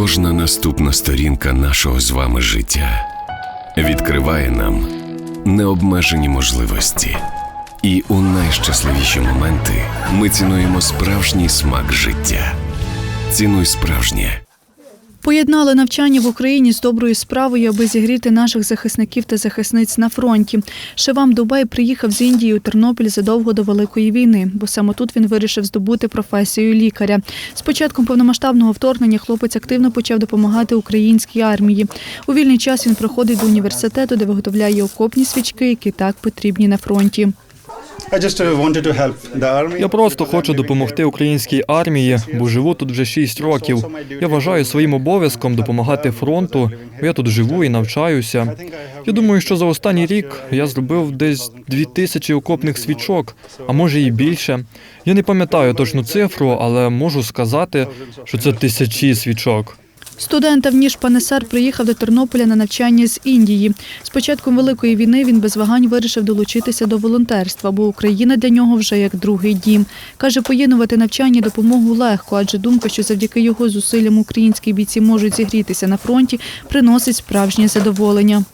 Кожна наступна сторінка нашого з вами життя відкриває нам необмежені можливості. І у найщасливіші моменти ми цінуємо справжній смак життя. Цінуй справжнє. Поєднали навчання в Україні з доброю справою, аби зігріти наших захисників та захисниць на фронті. Шевам Дубай приїхав з Індії у Тернопіль задовго до Великої війни, бо саме тут він вирішив здобути професію лікаря. З початком повномасштабного вторгнення хлопець активно почав допомагати українській армії. У вільний час він приходить до університету, де виготовляє окопні свічки, які так потрібні на фронті. Uh. Я просто хочу допомогти українській армії, бо живу тут вже 6 років. Я вважаю своїм обов'язком допомагати фронту. бо Я тут живу і навчаюся. Я думаю, що за останній рік я зробив десь дві тисячі окопних свічок, а може і більше. Я не пам'ятаю точну цифру, але можу сказати, що це тисячі свічок. Студент Авніш Панесар приїхав до Тернополя на навчання з Індії. З початком Великої війни він без вагань вирішив долучитися до волонтерства, бо Україна для нього вже як другий дім. Каже, поєднувати навчання допомогу легко, адже думка, що завдяки його зусиллям українські бійці можуть зігрітися на фронті, приносить справжнє задоволення.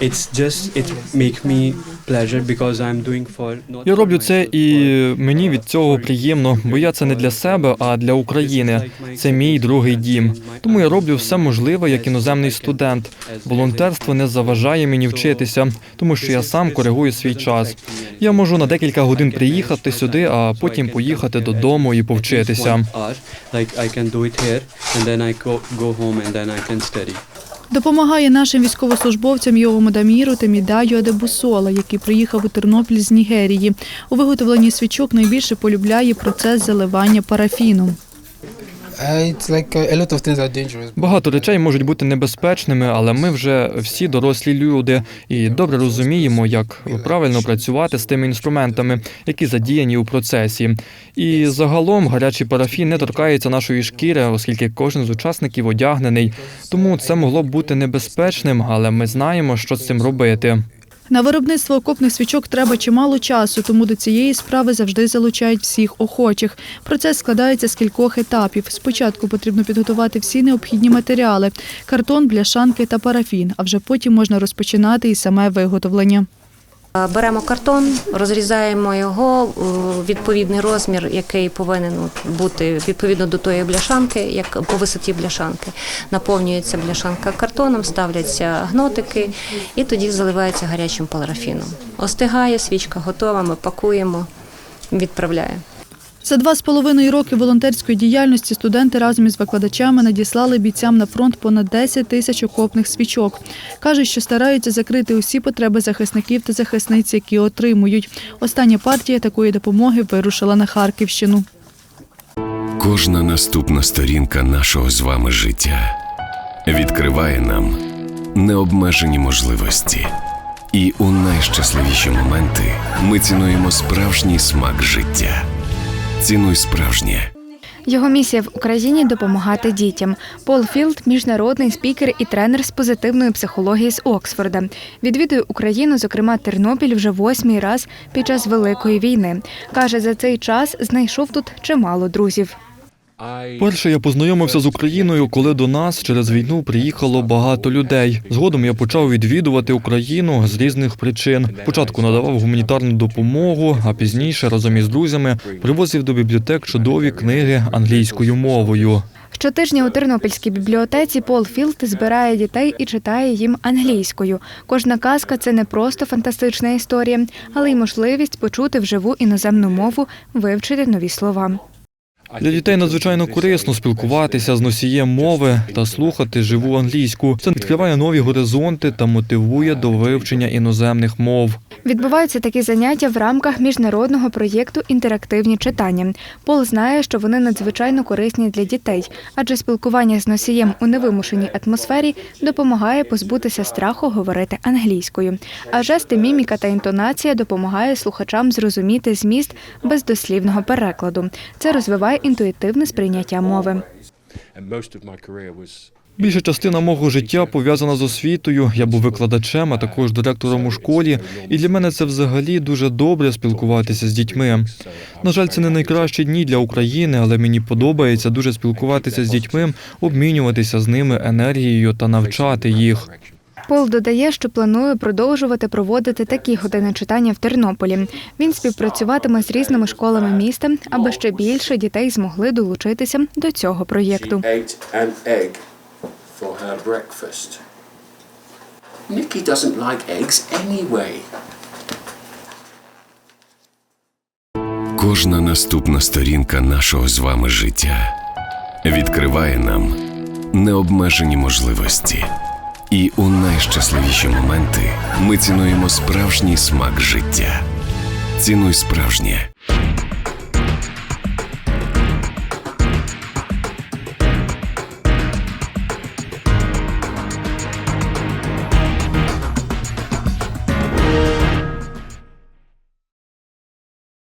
It's just it make me pleasure because I'm doing for not Я роблю це і мені від цього приємно, бо я це не для себе, а для України. Це мій другий дім. Тому я роблю все можливе як іноземний студент. Волонтерство не заважає мені вчитися, тому що я сам коригую свій час. Я можу на декілька годин приїхати сюди, а потім поїхати додому і повчитися. Допомагає нашим військовослужбовцям Йовому Даміру та Мідаю Адебусола, який приїхав у Тернопіль з Нігерії. У виготовленні свічок найбільше полюбляє процес заливання парафіну. Багато речей можуть бути небезпечними, але ми вже всі дорослі люди і добре розуміємо, як правильно працювати з тими інструментами, які задіяні у процесі. І загалом гарячий парафін не торкається нашої шкіри, оскільки кожен з учасників одягнений. Тому це могло б бути небезпечним, але ми знаємо, що з цим робити. На виробництво окопних свічок треба чимало часу, тому до цієї справи завжди залучають всіх охочих. Процес складається з кількох етапів. Спочатку потрібно підготувати всі необхідні матеріали картон, бляшанки та парафін, а вже потім можна розпочинати і саме виготовлення. Беремо картон, розрізаємо його у відповідний розмір, який повинен бути відповідно до тої бляшанки, як по висоті бляшанки. Наповнюється бляшанка картоном, ставляться гнотики і тоді заливається гарячим парафіном. Остигає, свічка готова, ми пакуємо, відправляємо. За два з половиною роки волонтерської діяльності студенти разом із викладачами надіслали бійцям на фронт понад 10 тисяч окопних свічок. Кажуть, що стараються закрити усі потреби захисників та захисниць, які отримують. Остання партія такої допомоги вирушила на Харківщину. Кожна наступна сторінка нашого з вами життя відкриває нам необмежені можливості. І у найщасливіші моменти ми цінуємо справжній смак життя. Цінуй справжнє. Його місія в Україні допомагати дітям. Пол Філд міжнародний спікер і тренер з позитивної психології з Оксфорда. Відвідує Україну, зокрема Тернопіль, вже восьмий раз під час Великої війни. Каже, за цей час знайшов тут чимало друзів. Перше я познайомився з Україною, коли до нас через війну приїхало багато людей. Згодом я почав відвідувати Україну з різних причин. Спочатку надавав гуманітарну допомогу, а пізніше разом із друзями привозив до бібліотек чудові книги англійською мовою. Щотижня у Тернопільській бібліотеці Пол Філд збирає дітей і читає їм англійською. Кожна казка це не просто фантастична історія, але й можливість почути вживу іноземну мову, вивчити нові слова. Для дітей надзвичайно корисно спілкуватися з носієм мови та слухати живу англійську. Це відкриває нові горизонти та мотивує до вивчення іноземних мов. Відбуваються такі заняття в рамках міжнародного проєкту Інтерактивні читання. Пол знає, що вони надзвичайно корисні для дітей, адже спілкування з носієм у невимушеній атмосфері допомагає позбутися страху говорити англійською. А жести, міміка та інтонація допомагає слухачам зрозуміти зміст без дослівного перекладу. Це розвиває інтуїтивне сприйняття мови. Більша частина мого життя пов'язана з освітою. Я був викладачем, а також директором у школі, і для мене це взагалі дуже добре спілкуватися з дітьми. На жаль, це не найкращі дні для України, але мені подобається дуже спілкуватися з дітьми, обмінюватися з ними енергією та навчати їх. Пол додає, що планує продовжувати проводити такі години читання в Тернополі. Він співпрацюватиме з різними школами міста, аби ще більше дітей змогли долучитися до цього проєкту. Nikki doesn't like eggs anyway. Кожна наступна сторінка нашого з вами життя відкриває нам необмежені можливості. І у найщасливіші моменти ми цінуємо справжній смак життя. Цінуй справжнє